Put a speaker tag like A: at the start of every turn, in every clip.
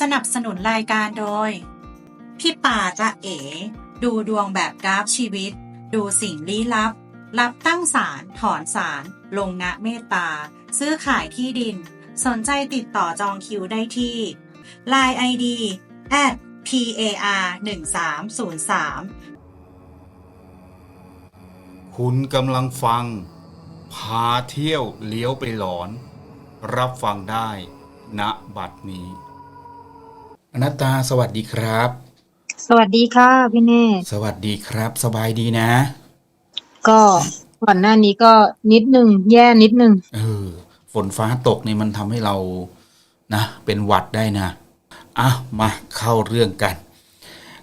A: สนับสนุนรายการโดย พี่ป่าจะเอ๋ ดูดวงแบบกราฟชีวิต ดูสิ่งลี้ลับ รับตั้งศาลถอนศาลลงนะเมตตา ซื้อขายที่ดิน สนใจติดต่อจองคิวได้ที่ Line ID at par 1303
B: คุณกำลังฟัง พาเที่ยวเลี้ยวไปหลอน รับฟังได้ณบัดนี้ อนัตตาสวัสดีครับ
C: สวัสดีค่ะพี่เนตร
B: สวัสดีครับ สบายดีนะ
C: ก็ก่อนหน้านี้ก็นิดนึงแย่นิดนึง
B: เออ ฝนฟ้าตกนี่มันทำให้เรานะ เป็นหวัดได้นะอะมาเข้าเรื่องกัน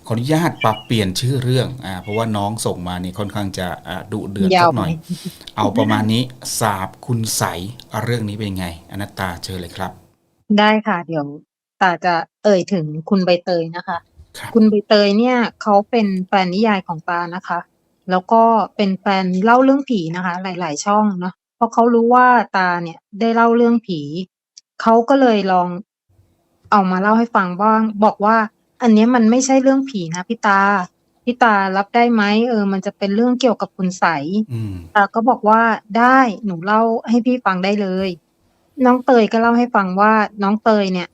B: ขออนุญาตปรับเปลี่ยนชื่อเรื่องอ่าเพราะว่าน้องส่งมานี่ค่อนข้างจะอ่าดุเดือด
C: ยา
B: สั
C: ว
B: กหน่อย เอาประมาณนี้สาบคุณใสเอาเรื่องนี้เป็นไง อนัตตาเชิญเลยครับ
C: ได้ค่ะ เดี๋ยว ตาจะเอ่ยถึงคุณใบเตยนะคะ
B: ครับ
C: คุณใบเตยเนี่ยเขาเป็นแฟนนิยายของตานะคะ แล้วก็เป็นแฟนเล่าเรื่องผีนะคะ หลาย ๆ ช่องเนาะเพราะเขารู้ว่าตาเนี่ยได้เล่าเรื่องผีเขาก็เลยลองเอามาเล่าให้ฟังบ้างบอกว่า อันเนี้ยมันไม่ใช่เรื่องผีนะพี่ตาพี่ตารับได้ไหมเออ มันจะเป็นเรื่องเกี่ยวกับคุณใสย
B: อืม
C: ตาก็บอกว่าได้หนูเล่าให้พี่ฟังได้เลย น้องเตยก็เล่าให้ฟังว่า น้องเตยเนี่ย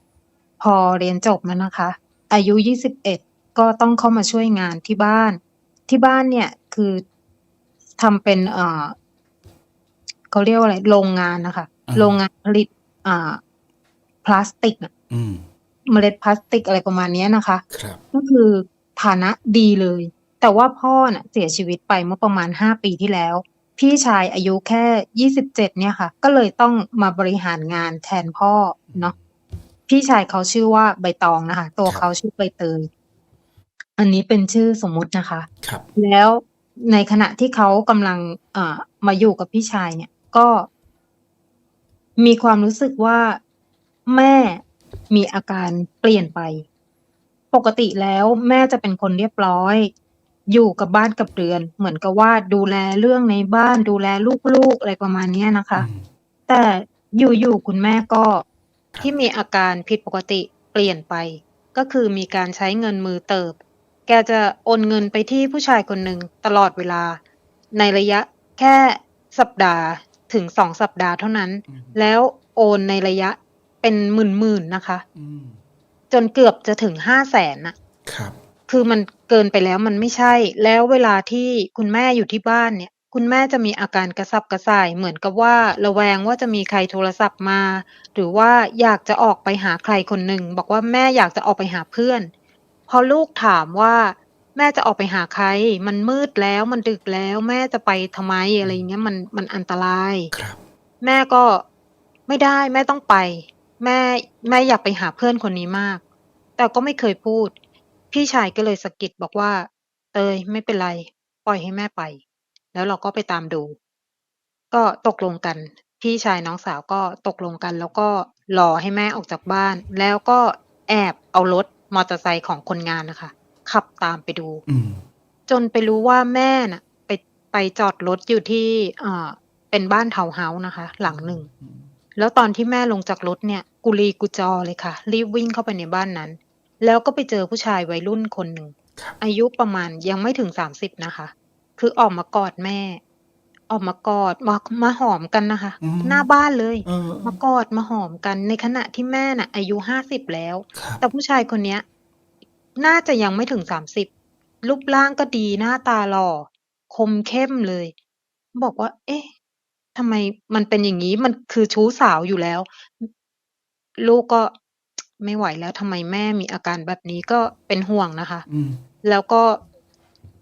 C: พอเรียนจบแล้วนะคะ อายุยี่สิบเอ็ดก็ต้องเข้ามาช่วยงานที่บ้าน ที่บ้านเนี่ยคือทำเป็นเอ่อเขาเรียกว่าอะไรโรงงานนะคะ
B: อ่า
C: โรงงานผลิตอ่าพลาสติกอะ
B: อืม
C: เมล็ดพลาสติกอะไรประมาณเนี้ยนะคะ
B: ครับ
C: ก็คือฐานะดีเลย แต่ว่าพ่อน่ะเสียชีวิตไปเมื่อประมาณห้าปีที่แล้ว พี่ชายอายุแค่ยี่สิบเจ็ดเนี่ยค่ะ ก็เลยต้องมาบริหารงานแทนพ่อเนาะ พี่ชายเขาชื่อว่าใบตองนะคะ ตัว
B: ครับ
C: เขาชื่อใบเตย อันนี้เป็นชื่อสมมุตินะคะ
B: ครับ
C: แล้วในขณะที่เขากำลังเอ่อมาอยู่กับพี่ชายเนี่ย ก็มีความรู้สึกว่าแม่มีอาการเปลี่ยนไป ปกติแล้วแม่จะเป็นคนเรียบร้อย อยู่กับบ้านกับเรือน เหมือนกับว่าดูแลเรื่องในบ้านดูแลลูกๆอะไรประมาณเนี้ยนะคะ
B: อืม
C: แต่อยู่ๆคุณแม่ก็ ที่มีอาการผิดปกติเปลี่ยนไป ก็คือมีการใช้เงินมือเติบ แกจะโอนเงินไปที่ผู้ชายคนหนึ่งตลอดเวลา ในระยะแค่สัปดาห์ถึงสองสัปดาห์เท่านั้น
B: อืม
C: แล้วโอนในระยะเป็นหมื่นๆนะคะ
B: อืม
C: จนเกือบจะถึงห้าแสนน่ะ
B: ครับ
C: คือมันเกินไปแล้วมันไม่ใช่ แล้วเวลาที่คุณแม่อยู่ที่บ้านเนี่ย คุณแม่จะมีอาการกระสับกระส่ายเหมือนกับว่าระแวงว่าจะมีใครโทรศัพท์มา หรือว่าอยากจะออกไปหาใครคนหนึ่ง บอกว่าแม่อยากจะออกไปหาเพื่อน พอลูกถามว่าแม่จะออกไปหาใคร มันมืดแล้วมันดึกแล้วแม่จะไปทำไมอะไรอย่างเงี้ยมันมันอันตราย
B: ครับ
C: แม่ก็ไม่ได้แม่ต้องไป แม่แม่อยากไปหาเพื่อนคนนี้มาก แต่ก็ไม่เคยพูด พี่ชายก็เลยสะกิดบอกว่า เตยไม่เป็นไร ปล่อยให้แม่ไป แล้วเราก็ไปตามดู ก็ตกลงกัน พี่ชายน้องสาวก็ตกลงกัน แล้วก็รอให้แม่ออกจากบ้าน แล้วก็แอบเอารถมอเตอร์ไซค์ของคนงานนะคะ ขับตามไปดู
B: อืม
C: จนไปรู้ว่าแม่น่ะ ไปไปจอดรถอยู่ที่เอ่อเป็นบ้านเทาวน์เฮาส์นะคะ หลังหนึ่ง แล้วตอนที่แม่ลงจากรถเนี่ย กุลีกุจอเลยค่ะ รีบวิ่งเข้าไปในบ้านนั้น แล้วก็ไปเจอผู้ชายวัยรุ่นคนหนึ่ง
B: ครับ
C: อายุประมาณยังไม่ถึงสามสิบนะคะ คือออกมากอดแม่ ออกมากอดมามาหอมกันนะคะ
B: อืม
C: หน้าบ้านเลย
B: เออ
C: มากอดมาหอมกันในขณะที่แม่น่ะ อายุห้าสิบแล้ว
B: ครับ
C: แต่ผู้ชายคนเนี้ย น่าจะยังไม่ถึงสามสิบรูปร่างก็ดีหน้าตาหล่อคมเข้มเลย บอกว่า เอ๊ะทำไมมันเป็นอย่างนี้มันคือชู้สาวอยู่แล้ว ลูกก็ไม่ไหวแล้วทำไมแม่มีอาการแบบนี้ก็เป็นห่วงนะคะ
B: อืม
C: แล้วก็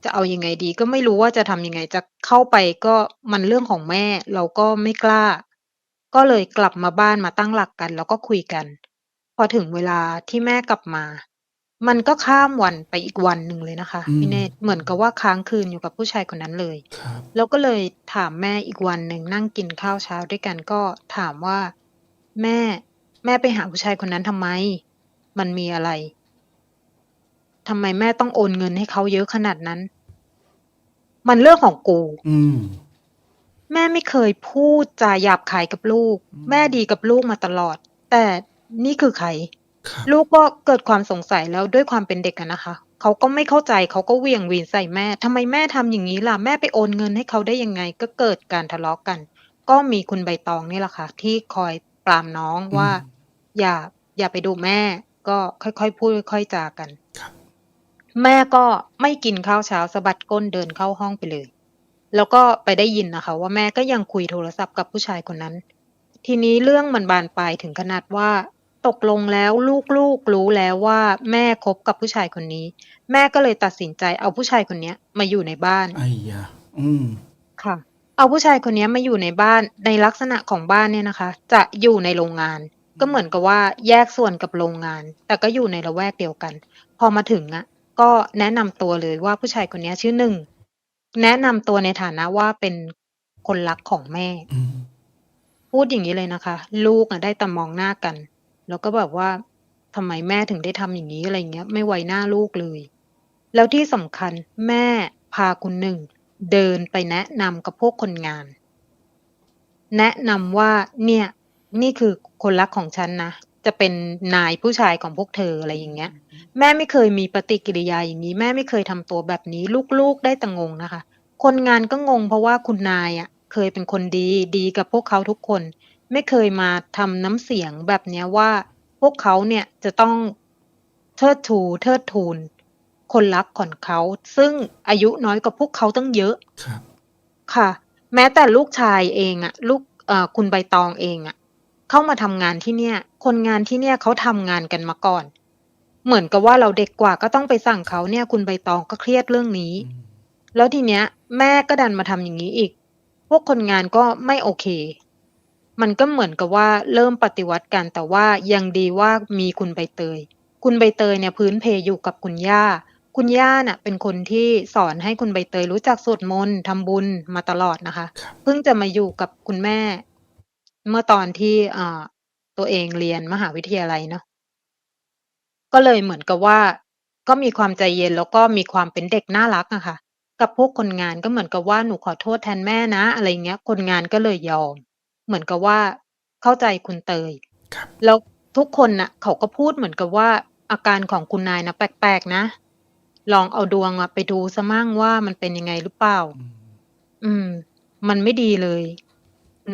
C: จะเอายังไงดี ก็ไม่รู้ว่าจะทำยังไง จะเข้าไปก็มันเรื่องของแม่ เราก็ไม่กล้า ก็เลยกลับมาบ้านมาตั้งหลักกัน แล้วก็คุยกัน พอถึงเวลาที่แม่กลับมา มันก็ข้ามวันไปอีกวันหนึ่งเลยนะคะ
B: อืม
C: พี่เนตรเหมือนกับว่าค้างคืนอยู่กับผู้ชายคนนั้นเลย
B: ครับ
C: แล้วก็เลยถามแม่อีกวันหนึ่งนั่งกินข้าวเช้าด้วยกันก็ถามว่า แม่ แม่ไปหาผู้ชายคนนั้นทำไม มันมีอะไร ทำไมแม่ต้องโอนเงินให้เขาเยอะขนาดนั้น มันเรื่องของกู
B: อืม
C: แม่ไม่เคยพูดจาหยาบคายกับลูก
B: อืม
C: แม่ดีกับลูกมาตลอด แต่นี่คือใคร
B: ครับ
C: ลูกก็เกิดความสงสัยแล้วด้วยความเป็นเด็กอะนะคะเขาก็ไม่เข้าใจเขาก็เหวี่ยงวีนใส่แม่ทำไมแม่ทำอย่างนี้ล่ะ แม่ไปโอนเงินให้เขาได้ยังไง ก็เกิดการทะเลาะกัน ก็มีคุณใบตองนี่แหละค่ะ ที่คอยปรามน้องว่า
B: อืม
C: อย่า อย่าไปดูแม่ ก็ค่อยๆพูดค่อยๆจากัน
B: ครับ
C: แม่ก็ไม่กินข้าวเช้าสะบัดก้นเดินเข้าห้องไปเลย แล้วก็ไปได้ยินนะคะ ว่าแม่ก็ยังคุยโทรศัพท์กับผู้ชายคนนั้น ทีนี้เรื่องมันบานปลายถึงขนาดว่า ตกลงแล้วลูกๆรู้แล้วว่าแม่คบกับผู้ชายคนนี้ แม่ก็เลยตัดสินใจเอาผู้ชายคนเนี้ยมาอยู่ในบ้าน
B: ไอ้ยาอืม
C: ค่ะ เอาผู้ชายคนเนี้ยมาอยู่ในบ้านในลักษณะของบ้านเนี่ยนะคะ จะอยู่ในโรงงาน ก็เหมือนกับว่าแยกส่วนกับโรงงาน แต่ก็อยู่ในละแวกเดียวกัน พอมาถึงอะ ก็แนะนำตัวเลยว่าผู้ชายคนเนี้ยชื่อหนึ่ง แนะนำตัวในฐานะว่าเป็นคนรักของแม่
B: อืม
C: พูดอย่างนี้เลยนะคะ ลูกอะได้แต่มองหน้ากัน แล้วก็แบบว่าทำไมแม่ถึงได้ทำอย่างนี้อะไรเงี้ย ไม่ไว้หน้าลูกเลย แล้วที่สำคัญแม่พาคุณหนึ่ง เดินไปแนะนำกับพวกคนงาน แนะนำว่าเนี่ย นี่คือคนรักของฉันนะ จะเป็นนายผู้ชายของพวกเธออะไรอย่างเงี้ย แม่ไม่เคยมีปฏิกิริยาอย่างนี้ แม่ไม่เคยทำตัวแบบนี้ ลูกๆได้แต่งงนะคะ คนงานก็งงเพราะว่าคุณนายอะ เคยเป็นคนดีดีกับพวกเขาทุกคน ไม่เคยมาทำน้ำเสียงแบบเนี้ยว่าพวกเขาเนี่ยจะต้องเทิดทูเทิดทูนคนรักของเขา ซึ่งอายุน้อยกว่าพวกเขาตั้งเยอะ
B: ครับ
C: ค่ะ แม้แต่ลูกชายเองอะลูกเอ่อคุณใบตองเองอะ เข้ามาทำงานที่เนี่ย คนงานที่เนี่ยเขาทำงานกันมาก่อน เหมือนกับว่าเราเด็กกว่าก็ต้องไปสั่งเขาเนี่ย คุณใบตองก็เครียดเรื่องนี้
B: อืม
C: แล้วทีเนี้ย แม่ก็ดันมาทำอย่างนี้อีก พวกคนงานก็ไม่โอเค มันก็เหมือนกับว่าเริ่มปฏิวัติกันแต่ว่ายังดีว่ามีคุณใบเตย คุณใบเตยเนี่ยพื้นเพอยู่กับคุณย่าคุณย่าน่ะเป็นคนที่สอนให้คุณใบเตยรู้จักสวดมนต์ทำบุญมาตลอดนะคะ
B: ครับ
C: เพิ่งจะมาอยู่กับคุณแม่ เมื่อตอนที่ อ่า ตัวเองเรียนมหาวิทยาลัยเนาะ ก็เลยเหมือนกับว่า ก็มีความใจเย็น แล้วก็มีความเป็นเด็กน่ารักอะค่ะ กับพวกคนงานก็เหมือนกับว่า หนูขอโทษแทนแม่นะ อะไรเงี้ย คนงานก็เลยยอม เหมือนกับว่า เข้าใจคุณเตย
B: ครับ
C: แล้วทุกคนน่ะ เขาก็พูดเหมือนกับว่า อาการของคุณนายนะแปลก ๆ นะ ลองเอาดวงอะไปดูซะมั่งว่า มันเป็นยังไงหรือเปล่า
B: อืม
C: อืม มันไม่ดีเลยคุณ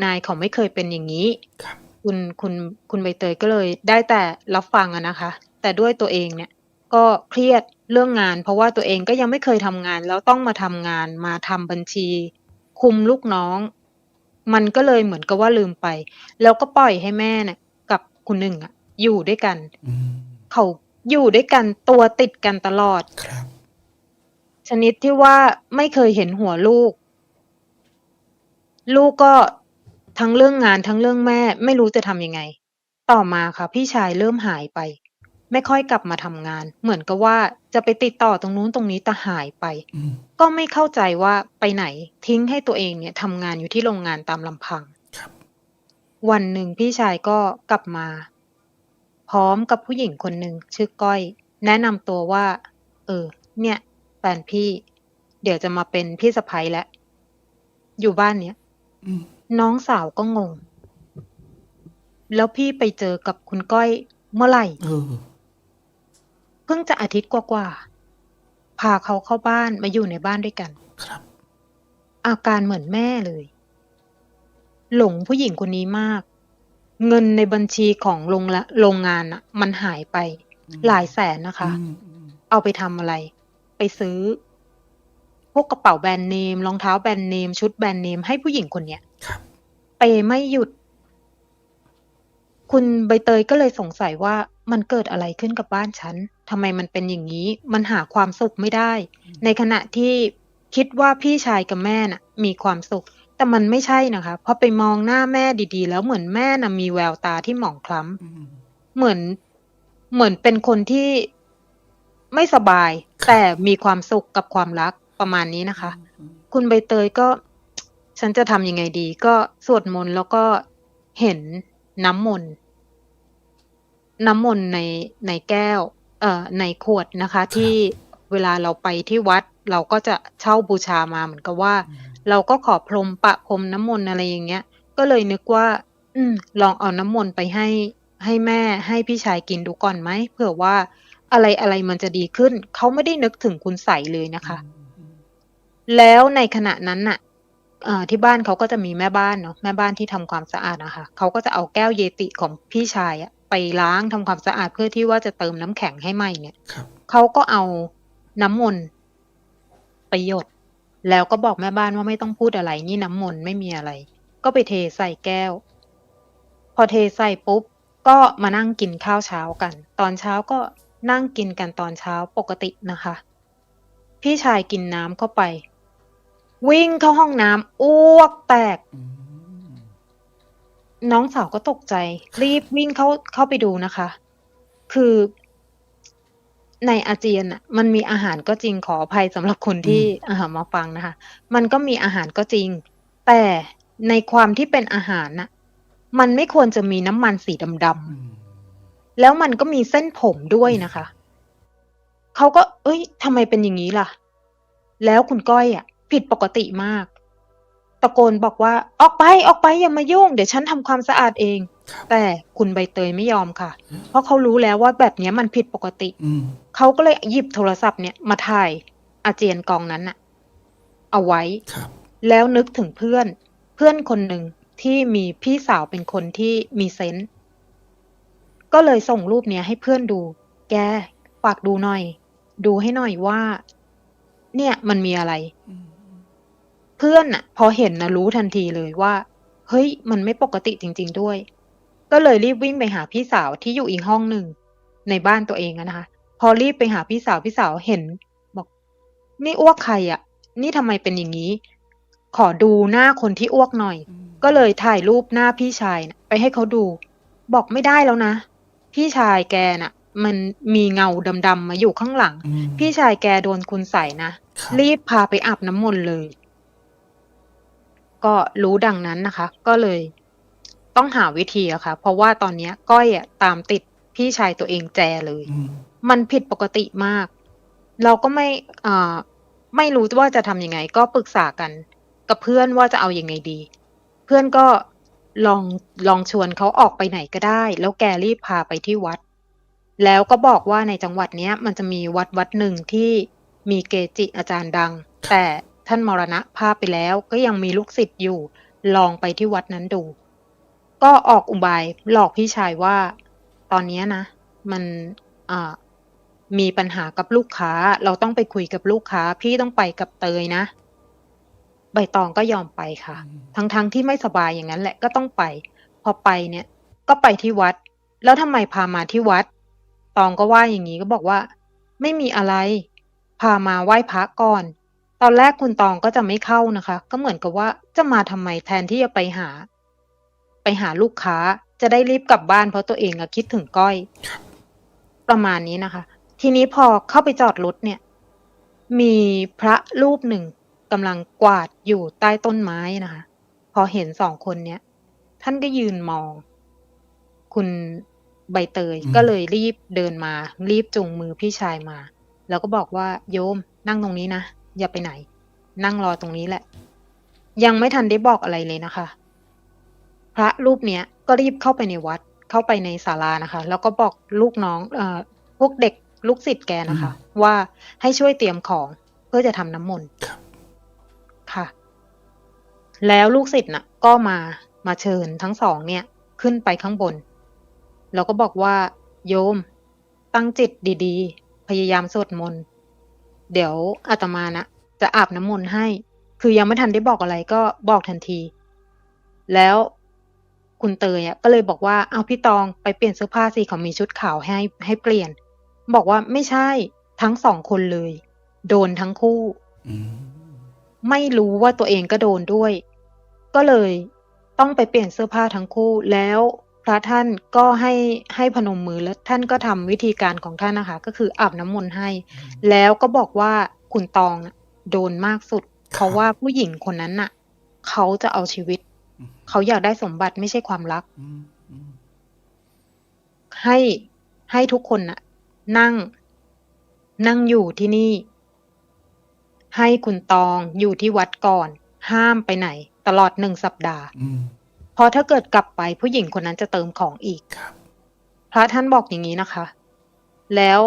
C: นายเขาไม่เคยเป็นอย่างนี้
B: ครับ
C: คุณคุณคุณใบเตยก็เลยได้แต่รับฟังอะนะคะ แต่ด้วยตัวเองเนี่ย ก็เครียดเรื่องงาน เพราะว่าตัวเองก็ยังไม่เคยทำงาน แล้วต้องมาทำงานมาทำบัญชี คุมลูกน้อง มันก็เลยเหมือนกับว่าลืมไป แล้วก็ปล่อยให้แม่เนี่ยกับคุณหนึ่งอะอยู่ด้วยกัน
B: อืม
C: เขาอยู่ด้วยกันตัวติดกันตลอด
B: ครับ
C: ชนิดที่ว่าไม่เคยเห็นหัวลูก ลูกก็ ทั้งเรื่องงานทั้งเรื่องแม่ไม่รู้จะทำยังไง ต่อมาค่ะ พี่ชายเริ่มหายไป ไม่ค่อยกลับมาทำงาน เหมือนกับว่าจะไปติดต่อตรงนู้นตรงนี้แต่หายไป
B: อืม
C: ก็ไม่เข้าใจว่าไปไหน ทิ้งให้ตัวเองเนี่ยทำงานอยู่ที่โรงงานตามลำพัง
B: ครับ
C: วันหนึ่งพี่ชายก็กลับมา พร้อมกับผู้หญิงคนหนึ่งชื่อก้อย แนะนำตัวว่า เออ เนี่ยแฟนพี่ เดี๋ยวจะมาเป็นพี่สะพ้ยแล้วอยู่บ้านเนี้ย
B: อืม
C: น้องสาวก็งง แล้วพี่ไปเจอกับคุณก้อยเมื่อไหร่
B: เออ
C: เพิ่งจะอาทิตย์กว่าๆพาเขาเข้าบ้านมาอยู่ในบ้านด้วยกัน
B: ครับ
C: อาการเหมือนแม่เลย หลงผู้หญิงคนนี้มาก เงินในบัญชีของโรงละโรงงานอะมันหายไป
B: อืม
C: หลายแสนนะคะ
B: อืมอืม
C: เอาไปทำอะไร ไปซื้อพ วกกระเป๋าแบรนด์เนมรองเท้าแบรนด์เนมชุดแบรนด์เนมให้ผู้หญิงคนเนี้ย
B: ครับ
C: เปย์ไม่หยุด คุณใบเตยก็เลยสงสัยว่ามันเกิดอะไรขึ้นกับบ้านฉันทำไมมันเป็นอย่างนี้ มันหาความสุขไม่ได้ ในขณะที่คิดว่าพี่ชายกับแม่น่ะ มีความสุข แต่มันไม่ใช่นะคะพอไปมองหน้าแม่ดีๆ แล้วเหมือนแม่น่ะมีแววตาที่หมองคล้ำ
B: อืม
C: เหมือนเหมือนเป็นคนที่ไม่สบาย
B: ครับ
C: แต่มีความสุขกับความรัก ประมาณนี้นะคะ คุณใบเตยก็ฉันจะทำยังไงดี ก็สวดมนต์แล้วก็เห็นน้ำมนต์น้ำมนต์ในในแก้ว เอ่อในขวดนะคะ ที่เวลาเราไปที่วัด เราก็จะเช่าบูชามาเหมือนกับว่า
B: อืม
C: เราก็ขอพรมปะพรมน้ำมนต์อะไรอย่างเงี้ย ก็เลยนึกว่า อืม ลองเอาน้ำมนต์ไปให้ให้แม่ให้พี่ชายกินดูก่อนไหมเผื่อว่าอะไรอะไรมันจะดีขึ้น เขาไม่ได้นึกถึงคุณใสเลยนะคะ แล้วในขณะนั้นน่ะเอ่อที่บ้านเขาก็จะมีแม่บ้านเนาะแม่บ้านที่ทำความสะอาดนะคะเขาก็จะเอาแก้วเยติของพี่ชายอะไปล้างทำความสะอาดเพื่อที่ว่าจะเติมน้ำแข็งให้ใหม่เนี่ย
B: ครับ
C: เขาก็เอาน้ำมนต์ไปหยด แล้วก็บอกแม่บ้านว่าไม่ต้องพูดอะไร นี่น้ำมนต์ไม่มีอะไร ก็ไปเทใส่แก้ว พอเทใส่ปุ๊บก็มานั่งกินข้าวเช้ากัน ตอนเช้าก็นั่งกินกันตอนเช้าปกตินะคะ พี่ชายกินน้ำเข้าไป วิ่งเข้าห้องน้ำอ้วกแตก
B: อืม
C: น้องสาวก็ตกใจ รีบวิ่งเข้าเข้าไปดูนะคะ คือในอาเจียนอะ มันมีอาหารก็จริงขออภัยสำหรับคนที่อาหารมาฟังนะคะ มันก็มีอาหารก็จริง แต่ในความที่เป็นอาหารน่ะ มันไม่ควรจะมีน้ำมันสีดำ
B: อืม
C: ๆแล้วมันก็มีเส้นผมด้วยนะคะ เขาก็ เอ้ยทำไมเป็นอย่างนี้ล่ะ แล้วคุณก้อยอะ ผิดปกติมาก ตะโกนบอกว่า ออกไปออกไปอย่ามายุ่ง เดี๋ยวฉันทำความสะอาดเอง
B: ครับ
C: แต่คุณใบเตยไม่ยอมค่ะ เพราะเขารู้แล้วว่าแบบเนี้ยมันผิดปกติ
B: อืม
C: เขาก็เลยหยิบโทรศัพท์เนี่ยมาถ่ายอาเจียนกองนั้นน่ะเอาไว้
B: ครับ
C: แล้วนึกถึงเพื่อน เพื่อนคนหนึ่งที่มีพี่สาวเป็นคนที่มีเซนส์ก็เลยส่งรูปเนี้ยให้เพื่อนดู แกฝากดูหน่อย ดูให้หน่อยว่า เนี่ยมันมีอะไร
B: อืม
C: เพื่อนน่ะพอเห็นนะรู้ทันทีเลยว่า เฮ้ย มันไม่ปกติจริง ๆด้วย ก็เลยรีบวิ่งไปหาพี่สาวที่อยู่อีกห้องหนึ่งในบ้านตัวเองอะนะคะ พอรีบไปหาพี่สาวพี่สาวเห็น บอก นี่อ้วกใครอะนี่ทำไมเป็นอย่างนี้ ขอดูหน้าคนที่อ้วกหน่อย
B: อืม
C: ก็เลยถ่ายรูปหน้าพี่ชายน่ะไปให้เขาดู บอกไม่ได้แล้วนะ พี่ชายแกน่ะ มันมีเงาดำๆมาอยู่ข้างหลัง
B: อืม
C: พี่ชายแกโดนคุณใส่นะ
B: ครับ
C: รีบพาไปอาบน้ำมนต์เลย ก็รู้ดังนั้นนะคะ ก็เลยต้องหาวิธีอะค่ะ เพราะว่าตอนเนี้ยก้อยอะตามติดพี่ชายตัวเองแจเลย
B: อืม
C: มันผิดปกติมาก เราก็ไม่อ่าไม่รู้ว่าจะทำยังไง ก็ปรึกษากัน กับเพื่อนว่าจะเอาอยัางไงดี เพื่อนก็ลองลองชวนเขาออกไปไหนก็ได้ แล้วแกรีบพาไปที่วัด แล้วก็บอกว่าในจังหวัดเนี้ย มันจะมีวัดวัดหนึ่งที่มีเกจิอาจารย์ดัง แต่ ท่านมรณภาพไปแล้วก็ยังมีลูกศิษย์อยู่ ลองไปที่วัดนั้นดู ก็ออกอุบายหลอกพี่ชายว่า ตอนเนี้ยนะ มันอ่ามีปัญหากับลูกค้า เราต้องไปคุยกับลูกค้า พี่ต้องไปกับเตยนะ ใบตองก็ยอมไปค่ะ ทั้งๆทที่ไม่สบายอย่างนั้นแหละก็ต้องไป พอไปเนี่ย ก็ไปที่วัด แล้วทำไมพามาที่วัด ตองก็ว่าอย่างนี้ก็บอกว่า ไม่มีอะไร พามาไหว้พระก่อน ตอนแรกคุณตองก็จะไม่เข้านะคะ ก็เหมือนกับว่าจะมาทำไมแทนที่จะไปหา ไปหาลูกค้าจะได้รีบกลับบ้านเพราะตัวเองอะคิดถึงก้อย ประมาณนี้นะคะ ทีนี้พอเข้าไปจอดรถเนี่ย มีพระรูปหนึ่งกำลังกวาดอยู่ใต้ต้นไม้นะคะ พอเห็นสองคนเนี้ยท่านก็ยืนมอง คุณใบเตย
B: อืม
C: ก็เลยรีบเดินมา รีบจูงมือพี่ชายมา แล้วก็บอกว่าโยมนั่งตรงนี้นะ อย่าไปไหน นั่งรอตรงนี้แหละ ยังไม่ทันได้บอกอะไรเลยนะคะ พระรูปเนี้ยก็รีบเข้าไปในวัด เข้าไปในศาลานะคะ แล้วก็บอกลูกน้องเอ่อพวกเด็กลูกศิษย์แกนะคะ ว่าให้ช่วยเตรียมของเพื่อจะทำน้ำมนต์
B: ครับ
C: ค่ะ แล้วลูกศิษย์น่ะ ก็มามาเชิญทั้งสองเนี่ย ขึ้นไปข้างบน แล้วก็บอกว่า โยม ตั้งจิตดี ๆ พยายามสวดมนต์ เดี๋ยวอาตมานะจะอาบน้ำมนต์ให้ คือยังไม่ทันได้บอกอะไรก็บอกทันที แล้วคุณเตยอะก็เลยบอกว่าเอาพี่ตองไปเปลี่ยนเสื้อผ้าสิเขามีชุดขาวให้ให้เปลี่ยน บอกว่าไม่ใช่ทั้งสองคนเลย โดนทั้งคู่
B: อืม
C: ไม่รู้ว่าตัวเองก็โดนด้วย ก็เลยต้องไปเปลี่ยนเสื้อผ้าทั้งคู่แล้วพ ระท่านก็ให้ให้พนมมือแล้วท่านก็ทำวิธีการของท่านนะคะ ก็คืออาบน้ำมนต์ให้ แล้วก็บอกว่าคุณตองน่ะโดนมากสุด เพราะว่าผู้หญิงคนนั้นน่ะ เขาจะเอาชีวิต
B: อืม
C: เขาอยากได้สมบัติไม่ใช่ความรัก
B: อืมอืม
C: ให้ให้ทุกคนน่ะ นั่ง นั่งอยู่ที่นี่ ให้คุณตองอยู่ที่วัดก่อน ห้ามไปไหน ตลอดหนึ่งสัปดาห์
B: อืม
C: เพราะถ้าเกิดกลับไปผู้หญิงคนนั้นจะเติมของอีก
B: ครับ
C: ระท่านบอกอย่างนี้นะคะ แล้ว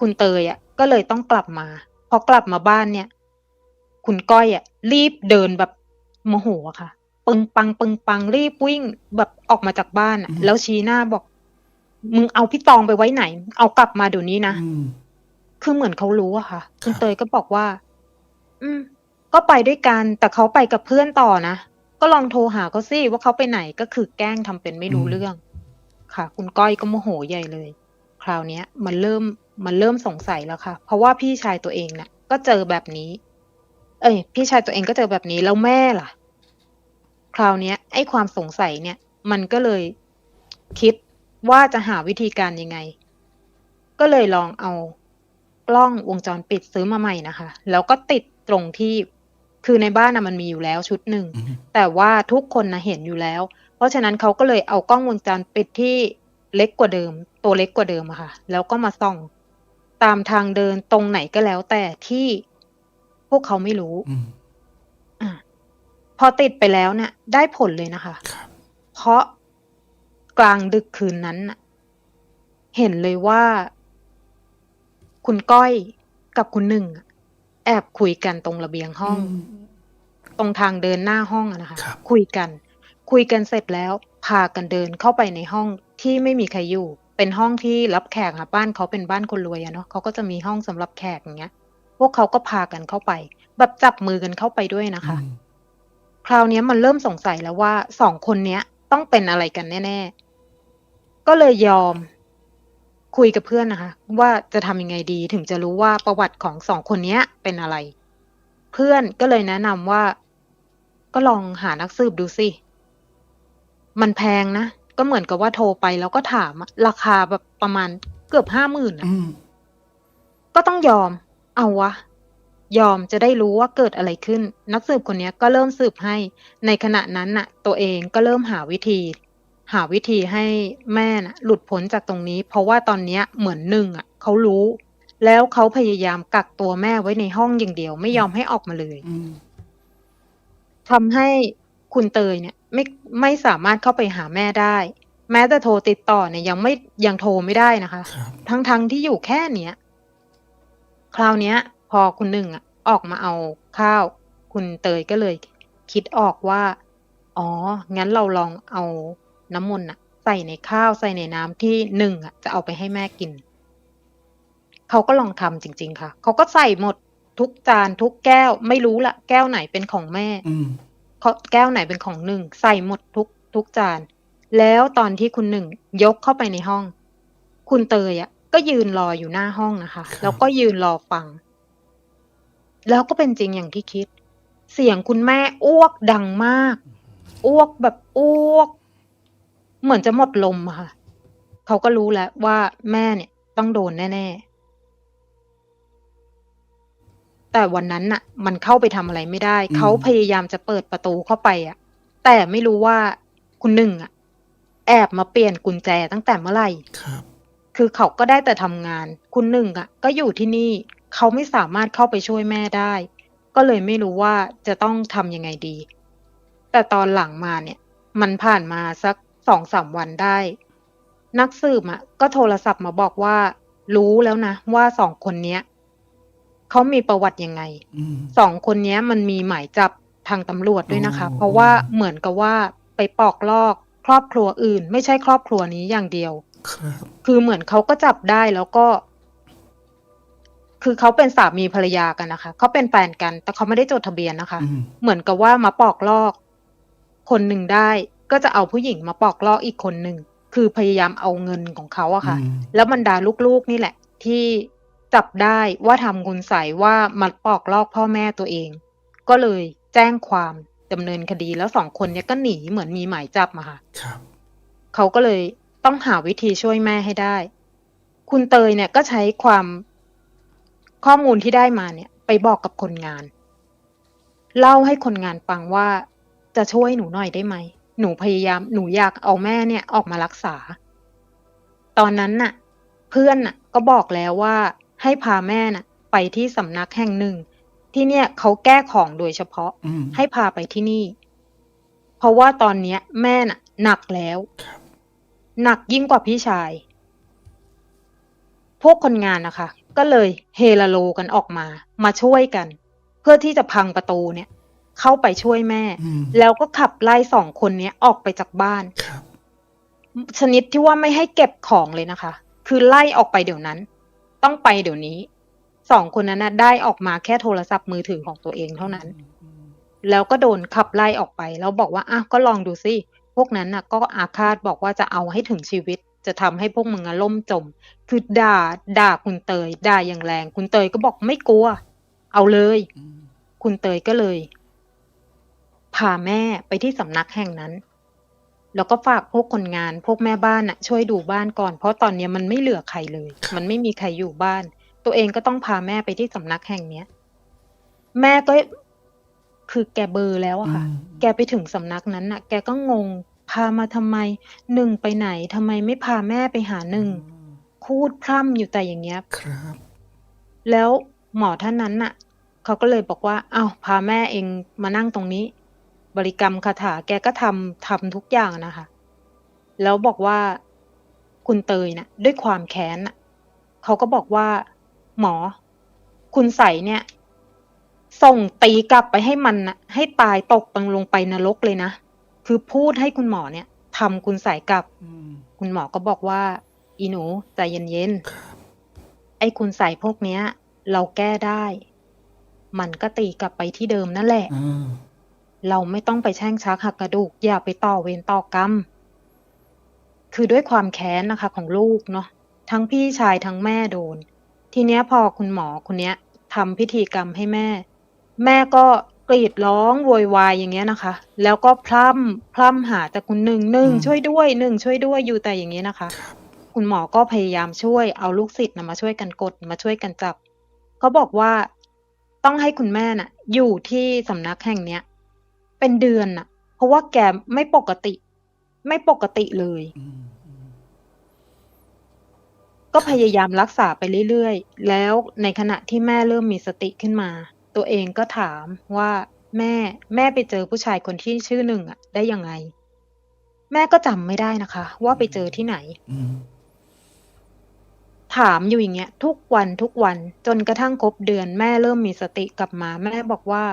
C: คุณเตยอะ ก็เลยต้องกลับมา พอกลับมาบ้านเนี่ย คุณก้อยอะ รีบเดินแบบโมโหอะค่ะปึงปังปึงปังรีบวิ่งแบบออกมาจากบ้านอะ
B: อืม
C: แล้วชี้หน้าบอก มึงเอาพี่ตองไปไว้ไหน เอากลับมาเดี๋ยวนี้นะ
B: อืม
C: คือเหมือนเขารู้อะค่ะ คุณ
B: ครับ
C: เตยก็บอกว่า อืม ก็ไปด้วยกัน แต่เขาไปกับเพื่อนต่อนะ ก็ลองโทรหาเขาสิว่าเขาไปไหนก็คือแกล้งทำเป็นไม่รู้เรื่อง ค่ะ คุณก้อยก็โมโหใหญ่เลย คราวเนี้ย มันเริ่มมันเริ่มสงสัยแล้วค่ะ เพราะว่าพี่ชายตัวเองเนี่ยก็เจอแบบนี้ เอ้ย พี่ชายตัวเองก็เจอแบบนี้แล้วแม่ล่ะ คราวเนี้ย ไอ้ความสงสัยเนี่ย มันก็เลยคิดว่าจะหาวิธีการยังไง ก็เลยลองเอากล้องวงจรปิดซื้อมาใหม่นะคะ แล้วก็ติดตรงที่ คือในบ้านนะมันมีอยู่แล้วชุดหนึ่ง
B: อืม
C: แต่ว่าทุกคนนะเห็นอยู่แล้ว เพราะฉะนั้นเขาก็เลยเอากล้องวงจรปิดที่เล็กกว่าเดิม ตัวเล็กกว่าเดิมอะค่ะ แล้วก็มาส่อง ตามทางเดินตรงไหนก็แล้ว แต่ที่พวกเขาไม่รู้
B: อืม
C: อะพอติดไปแล้วเนี่ยได้ผลเลยนะคะ
B: ครับ
C: เพราะกลางดึกคืนนั้นน่ะเห็นเลยว่า คุณก้อยกับคุณหนึ่งอะ แอบคุยกันตรงระเบียงห้อง ตรงทางเดินหน้าห้องอะนะคะ
B: ครับ
C: คุยกัน คุยกันเสร็จแล้วพากันเดินเข้าไปในห้องที่ไม่มีใครอยู่ เป็นห้องที่รับแขกค่ะบ้านเขาเป็นบ้านคนรวยอะเนาะเขาก็จะมีห้องสำหรับแขกอย่างเงี้ย พวกเขาก็พากันเข้าไป แบบจับมือกันเข้าไปด้วยนะคะ
B: อืม
C: คราวเนี้ยมันเริ่มสงสัยแล้วว่าสองคนเนี้ยต้องเป็นอะไรกันแน่ ๆ ก็เลยยอม คุยกับเพื่อนนะคะ ว่าจะทำยังไงดีถึงจะรู้ว่าประวัติของสองคนเนี้ยเป็นอะไร เพื่อนก็เลยแนะนำว่า ก็ลองหานักสืบดูสิมันแพงนะ ก็เหมือนกับว่าโทรไปแล้วก็ถามอะราคาแบบประมาณเกือบห้าหมื่นอะ
B: อืม
C: ก็ต้องยอม เอาวะ ยอมจะได้รู้ว่าเกิดอะไรขึ้น นักสืบคนเนี้ยก็เริ่มสืบให้ ในขณะนั้นน่ะ ตัวเองก็เริ่มหาวิธี หาวิธีให้แม่น่ะหลุดพ้นจากตรงนี้ เพราะว่าตอนเนี้ยเหมือนหนึ่งอะเขารู้ แล้วเขาพยายามกักตัวแม่ไว้ในห้องอย่างเดียว ไม่ยอมให้ออกมาเลย
B: อืม
C: ทำให้คุณเตยเนี่ย ไม่ไม่สามารถเข้าไปหาแม่ได้ แม้แต่โทรติดต่อเนี่ยยังไม่ยังโทรไม่ได้นะคะ
B: ครับ
C: ทั้งทั้งที่อยู่แค่เนี้ยคราวเนี้ย พอคุณหนึ่งอะ ออกมาเอาข้าว คุณเตยก็เลย คิดออกว่า อ๋อ งั้นเราลองเอา น้ำมนต์อะใส่ในข้าวใส่ในน้ำที่หนึ่งอะจะเอาไปให้แม่กิน เขาก็ลองทำจริง ๆ ค่ะ เขาก็ใส่หมดทุกจานทุกแก้ว ไม่รู้ละแก้วไหนเป็นของแม่
B: อืม
C: เขาแก้วไหนเป็นของหนึ่งใส่หมดทุกทุกจาน แล้วตอนที่คุณหนึ่งยกเข้าไปในห้อง คุณเตยอะก็ยืนรออยู่หน้าห้องนะคะ
B: ครับ
C: แล้วก็ยืนรอฟัง แล้วก็เป็นจริงอย่างที่คิด เสียงคุณแม่อ้วกดังมาก อ้วกแบบอ้วก เหมือนจะหมดลมอะค่ะ เขาก็รู้แล้วว่าแม่เนี่ยต้องโดนแน่ ๆ แต่วันนั้นน่ะ มันเข้าไปทำอะไรไม่ได้
B: อืม
C: เขาพยายามจะเปิดประตูเข้าไปอะ แต่ไม่รู้ว่าคุณหนึ่งอะ แอบมาเปลี่ยนกุญแจตั้งแต่เมื่อไหร่
B: ครับ
C: คือเขาก็ได้แต่ทำงาน คุณหนึ่งอะ ก็อยู่ที่นี่ เขาไม่สามารถเข้าไปช่วยแม่ได้ ก็เลยไม่รู้ว่าจะต้องทำยังไงดี แต่ตอนหลังมาเนี่ย มันผ่านมาสัก สองสามวันได้ นักสืบอะ ก็โทรศัพท์มาบอกว่า รู้แล้วนะ ว่าสองคนเนี้ยเขามีประวัติยังไง
B: อืม
C: สองคนเนี้ยมันมีหมายจับทางตำรวจด้วยนะคะ
B: อ๋อ
C: เพราะว่าเหมือนกับว่าไปปอกลอกครอบครัวอื่น ไม่ใช่ครอบครัวนี้อย่างเดียว
B: ครับ
C: คือเหมือนเขาก็จับได้แล้วก็ คือเขาเป็นสามีภรรยากันนะคะเขาเป็นแฟนกัน แต่เขาไม่ได้จดทะเบียนนะคะ
B: อืม
C: เหมือนกับว่ามาปอกลอก คนหนึ่งได้ ก็จะเอาผู้หญิงมาปอกลอกอีกคนหนึ่งคือพยายามเอาเงินของเขาอะค่ะ
B: อืม
C: แล้วบรรดาลูกๆนี่แหละ ที่จับได้ว่าทำคุณใสยว่ามาปอกลอกพ่อแม่ตัวเอง ก็เลยแจ้งความดำเนินคดีแล้วสองคนเนี้ยก็หนีเหมือนมีหมายจับมาค่ะ
B: ครับ
C: เขาก็เลยต้องหาวิธีช่วยแม่ให้ได้ คุณเตยเนี่ยก็ใช้ความข้อมูลที่ได้มาเนี่ย ไปบอกกับคนงาน เล่าให้คนงานฟังว่าจะช่วยหนูหน่อยได้ไหม หนูพยายามหนูอยากเอาแม่เนี่ยออกมารักษา ตอนนั้นน่ะ เพื่อนน่ะ ก็บอกแล้วว่าให้พาแม่น่ะ ไปที่สำนักแห่งหนึ่ง ที่เนี่ยเขาแก้ของโดยเฉพาะ
B: อืม
C: ให้พาไปที่นี่ เพราะว่าตอนเนี้ย แม่น่ะ หนักแล้ว
B: ครับ
C: หนักยิ่งกว่าพี่ชาย พวกคนงานนะคะ ก็เลยเฮลาโลกันออกมา มาช่วยกัน เพื่อที่จะพังประตูเนี่ย เข้าไปช่วยแม่
B: อืม
C: แล้วก็ขับไล่สองคนเนี้ยออกไปจากบ้าน
B: ครับ
C: ชนิดที่ว่าไม่ให้เก็บของเลยนะคะ คือไล่ออกไปเดี๋ยวนั้น ต้องไปเดี๋ยวนี้สองคนนั้นนะได้ออกมาแค่โทรศัพท์มือถือของตัวเองเท่านั้น แล้วก็โดนขับไล่ออกไป แล้วบอกว่าอะก็ลองดูสิพวกนั้นน่ะก็อาฆาตบอกว่าจะเอาให้ถึงชีวิต จะทำให้พวกมึงอะล่มจม คือด่าด่าคุณเตยด่าอย่างแรง คุณเตยก็บอกไม่กลัว เอาเลย
B: อืม
C: คุณเตยก็เลย พาแม่ไปที่สำนักแห่งนั้น แล้วก็ฝากพวกคนงานพวกแม่บ้านน่ะ ช่วยดูบ้านก่อน เพราะตอนเนี้ยมันไม่เหลือใครเลย มันไม่มีใครอยู่บ้าน ตัวเองก็ต้องพาแม่ไปที่สำนักแห่งเนี้ย แม่ก็คือแกเบลอร์แล้วอะค่ะ
B: อืม
C: แกไปถึงสำนักนั้นน่ะ แกก็งง พามาทำไม หนึ่งไปไหนทำไมไม่พาแม่ไปหาหนึ่งพูดพร่ำอยู่แต่อย่างเงี้ย
B: ครับ
C: แล้วหมอท่านนั้นน่ะ เขาก็เลยบอกว่า เอา้าพาแม่เองมานั่งตรงนี้ บริกรรมคาถาแกก็ทำทำทุกอย่างนะคะ แล้วบอกว่าคุณเตยน่ะ ด้วยความแค้นน่ะเขาก็บอกว่า หมอ คุณใสเนี่ย ส่งตีกลับไปให้มันน่ะให้ตายตกตังลงไปนรกเลยนะคือพูดให้คุณหมอเนี่ยทำคุณใสกลับ
B: อืม
C: คุณหมอก็บอกว่า อีหนูใจเย็น
B: ครับ
C: ๆไอ้คุณใส่พวกเนี้ย เราแก้ได้ มันก็ตีกลับไปที่เดิมนั่นแหละ
B: อ่า
C: เราไม่ต้องไปแช่งชักหักกระดูก อย่าไปต่อเวรต่อกรรม คือด้วยความแค้นนะคะของลูกเนาะทั้งพี่ชายทั้งแม่โดน ทีเนี้ยพอคุณหมอคนเนี้ยทำพิธีกรรมให้แม่ แม่ก็กรีดร้องโวยวายอย่างเงี้ยนะคะ แล้วก็พร่ำพร่ำหาแต่คุณหนึ่งหนึ่งช่วยด้วยหนึ่งช่วยด้วยอยู่แต่อย่างเงี้ยนะคะ
B: ครับ
C: คุณหมอก็พยายามช่วยเอาลูกศิษย์นะมาช่วยกันกดมาช่วยกันจับเขาบอกว่าต้องให้คุณแม่น่ะ อยู่ที่สำนักแห่งเนี้ย เป็นเดือนน่ะเพราะว่าแกไม่ปกติ ไม่ปกติเลย ก็พยายามรักษาไปเรื่อยๆ แล้วในขณะที่แม่เริ่มมีสติขึ้นมา ตัวเองก็ถามว่าแม่แม่ไปเจอผู้ชายคนที่ชื่อหนึ่งอะได้ยังไง แม่ก็จำไม่ได้นะคะ ว่าไปเจอที่ไหนถามอยู่อย่างเงี้ย ทุกวันทุกวันจนกระทั่งครบเดือนแม่เริ่มมีสติกลับมา แม่บอกว่า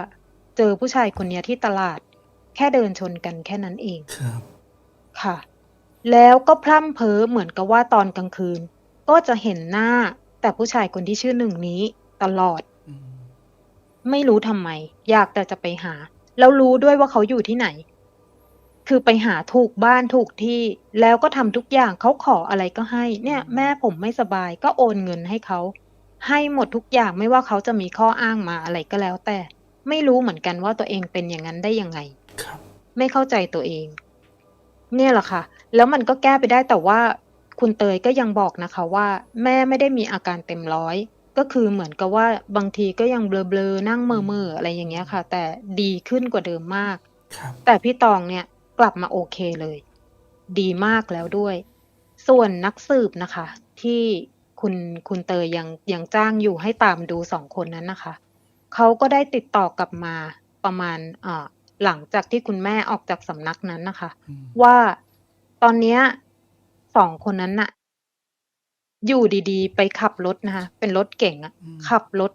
C: เจอผู้ชายคนเนี้ยที่ตลาด แค่เดินชนกันแค่นั้นเอง
B: ครับ
C: ค่ะ แล้วก็พร่ำเพ้อเหมือนกับว่าตอนกลางคืน ก็จะเห็นหน้าแต่ผู้ชายคนที่ชื่อหนึ่งนี้ตลอด
B: อืม
C: ไม่รู้ทำไม อยากแต่จะไปหา แล้วรู้ด้วยว่าเขาอยู่ที่ไหน คือไปหาถูกบ้านถูกที่ แล้วก็ทำทุกอย่างเขาขออะไรก็ให้ เนี่ย แม่ผมไม่สบายก็โอนเงินให้เขาให้หมดทุกอย่างไม่ว่าเขาจะมีข้ออ้างมาอะไรก็แล้วแต่ ไม่รู้เหมือนกันว่าตัวเองเป็นอย่างนั้นได้ยังไง
B: ครับ
C: ไม่เข้าใจตัวเอง เนี่ยแหละค่ะ แล้วมันก็แก้ไปได้แต่ว่าคุณเตยก็ยังบอกนะคะว่า แม่ไม่ได้มีอาการเต็มร้อย ก็คือเหมือนกับว่าบางทีก็ยังเบลอๆนั่งเมื่อๆอะไรอย่างเงี้ยค่ะ แต่ดีขึ้นกว่าเดิมมาก
B: ครับ
C: แต่พี่ตองเนี่ยกลับมาโอเคเลย ดีมากแล้วด้วย ส่วนนักสืบนะคะ ที่คุณคุณเตยยังยังจ้างอยู่ให้ตามดูสองคนนั้นนะคะ เขาก็ได้ติดต่อกลับมาประมาณอ่าหลังจากที่คุณแม่ออกจากสำนักนั้นนะคะ
B: อืม
C: ว่าตอนเนี้ยสองคนนั้นน่ะ อยู่ดีๆ ไปขับรถนะคะ เป็นรถเก่งอะ
B: อืม
C: ขับรถ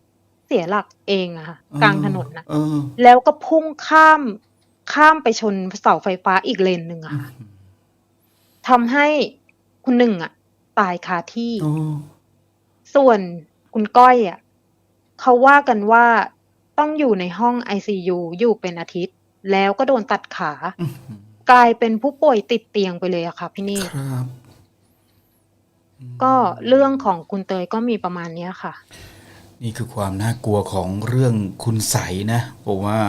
C: เสียหลักเองอะค่ะกลางถนนนะ
B: เออ
C: แล้วก็พุ่งข้ามข้ามไปชนเสาไฟฟ้าอีกเลนหนึ่งอะค่ะ
B: อืม
C: ทำให้คุณหนึ่งอะตายคาที่
B: โอ้
C: ส่วนคุณก้อยอะ เขาว่ากันว่าต้องอยู่ในห้องไอซียูอยู่เป็นอาทิตย์ แล้วก็โดนตัดขา
B: อืม
C: กลายเป็นผู้ป่วยติดเตียงไปเลยอะค่ะพี่นี่
B: ครับอืม
C: ก็เรื่องของคุณเตยก็มีประมาณเนี้ยค่ะ
B: นี่คือความน่ากลัวของเรื่องคุณใสนะผมว่า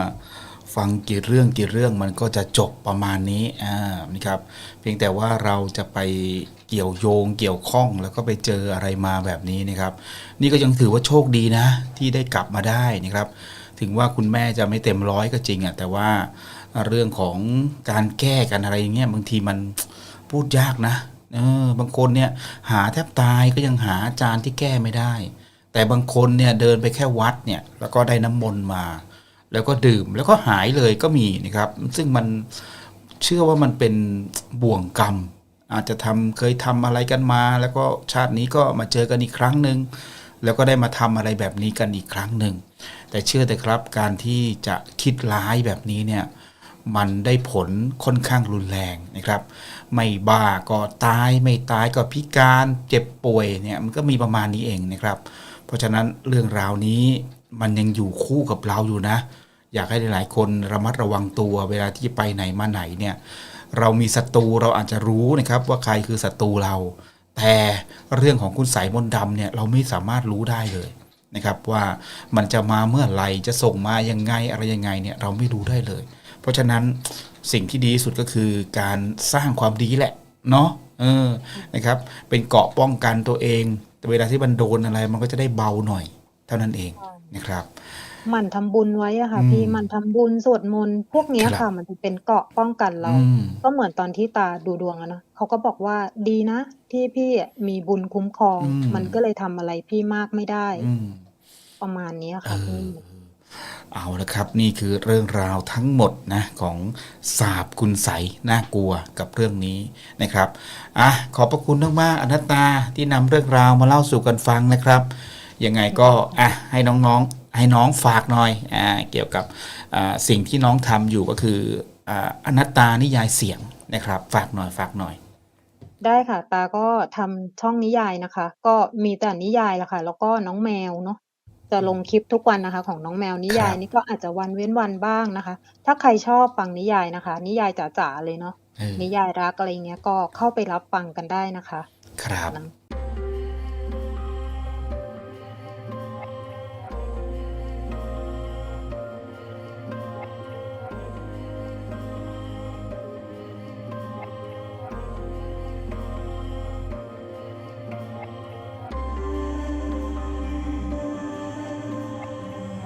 B: ฟังกี่เรื่องกี่เรื่องมันก็จะจบประมาณนี้อ่านี่ครับ เพียงแต่ว่าเราจะไป เกี่ยวโยงเกี่ยวข้องแล้วก็ไปเจออะไรมาแบบนี้นะครับ นี่ก็ยังถือว่าโชคดีนะ ที่ได้กลับมาได้นะครับ ถึงว่าคุณแม่จะไม่เต็มร้อยก็จริงอะ่ะแต่ว่าเรื่องของการแก้กันอะไรอย่างเงี้ยบางทีมันพูดยากนะเออบางคนเนี่ยหาแทบตายก็ยังหาอาจารย์ที่แก้ไม่ได้ แต่บางคนเนี่ยเดินไปแค่วัดเนี่ยแล้วก็ได้น้ำมนต์มา แล้วก็ดื่มแล้วก็หายเลยก็มีนะครับ ซึ่งมันเชื่อว่ามันเป็นบ่วงกรรม อาจจะทำเคยทำอะไรกันมา แล้วก็ชาตินี้ก็มาเจอกันอีกครั้งหนึ่งแล้วก็ได้มาทำอะไรแบบนี้กันอีกครั้งหนึ่งแต่เชื่อแต่ครับการที่จะคิดร้ายแบบนี้เนี่ยมันได้ผลค่อนข้างรุนแรงนะครับ ไม่บ้าก็ตายไม่ตายก็พิการเจ็บป่วยเนี่ยมันก็มีประมาณนี้เองนะครับ เพราะฉะนั้นเรื่องราวนี้มันยังอยู่คู่กับเราอยู่นะ อยากให้หลายๆคนระมัดระวังตัวเวลาที่ไปไหนมาไหนเนี่ย เรามีศัตรูเราอาจจะรู้นะครับว่าใครคือศัตรูเรา แต่เรื่องของคุณสายมนต์ดำเนี่ยเราไม่สามารถรู้ได้เลยนะครับว่ามันจะมาเมื่อไหร่จะส่งมายังไงอะไรยังไงเนี่ยเราไม่รู้ได้เลย เพราะฉะนั้นสิ่งที่ดีสุดก็คือการสร้างความดีแหละเนาะเออนะครับเป็นเกราะป้องกันตัวเอง แต่เวลาที่มันโดนอะไรมันก็จะได้เบาหน่อย เท่านั้นเองนะครับ
C: หมั่นทำบุญไว้อะค่ะ
B: อืม
C: พี่หมั่นทำบุญสวดมนต์พวกเนี้ย
B: ครับ
C: ค่ะ มันจะเป็นเกราะป้องกันเรา
B: อืม
C: ก็เหมือนตอนที่ตาดูดวงอะนะเขาก็บอกว่า ดีนะที่พี่มีบุญคุ้มครอง
B: อืม
C: มันก็เลยทำอะไรพี่มากไม่ได้
B: อืม
C: ประมาณเนี้ย
B: เอ
C: ค่ะ
B: อ
C: พี่
B: เอาละครับ นี่คือเรื่องราวทั้งหมดนะ ของสาบคุณใสยน่ากลัวกับเรื่องนี้นะครับ อะ ขอบพระคุณมาก ๆ อนัตตาที่นำเรื่องราวมาเล่าสู่กันฟังนะครับ ยังไงก็ อะ ให้น้อง ๆ ให้น้องฝากหน่อยอ่าเกี่ยวกับอ่าสิ่งที่น้องทำอยู่ก็คืออ่าอนัตตานิยายเสียงนะครับ ฝากหน่อยฝากหน่อย
C: ได้ค่ะ ตาก็ทำช่องนิยายนะคะ ก็มีแต่นิยายละค่ะ แล้วก็น้องแมวเนาะจะลงคลิปทุกวันนะคะ ของน้องแมวนิยาย
B: ครับ
C: นี่ก็อาจจะวันเว้นวันบ้างนะคะ ถ้าใครชอบฟังนิยายนะคะ นิยายจ๋าๆเลยเนาะ
B: เออ
C: นิยายรักอะไรเงี้ยก็เข้าไปรับฟังกันได้นะคะ
B: ครับ
C: นะ